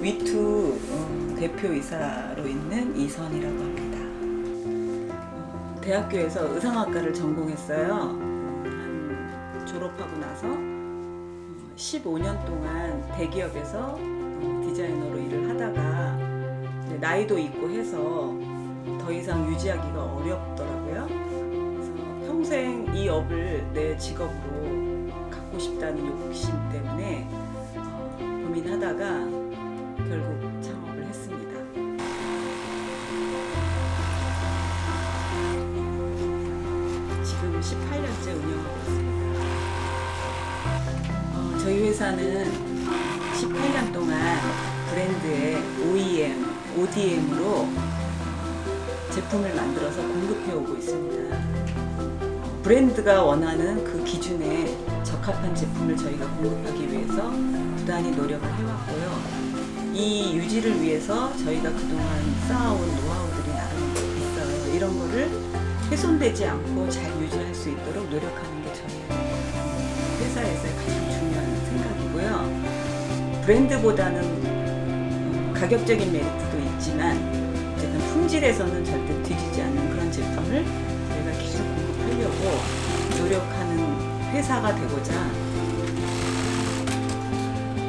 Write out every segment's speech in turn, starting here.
위투 어, 대표이사로 있는 이선이라고 합니다. 어, 대학교에서 의상학과를 전공했어요. 한 졸업하고 나서 15년 동안 대기업에서 어, 디자이너로 일을 하다가 나이도 있고 해서 더 이상 유지하기가 어렵더라고요. 그래서 평생 이 업을 내 직업으로 갖고 싶다는 욕심 때문에 어, 고민하다가 결국 창업을 했습니다. 지금 18년째 운영하고 있습니다. 어, 저희 회사는 18년 동안 브랜드의 OEM, ODM으로 제품을 만들어서 공급해 오고 있습니다. 브랜드가 원하는 그 기준에 적합한 제품을 저희가 공급하기 위해서 부단히 노력을 해왔고요. 이 유지를 위해서 저희가 그동안 쌓아온 노하우들이 나름 있어요. 이런 거를 훼손되지 않고 잘 유지할 수 있도록 노력하는 게 저희 회사에서의 브랜드보다는 어, 가격적인 메리트도 있지만 어쨌든 품질에서는 절대 뒤지지 않는 그런 제품을 저희가 계속 공급하려고 노력하는 회사가 되고자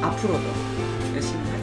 앞으로도 열심히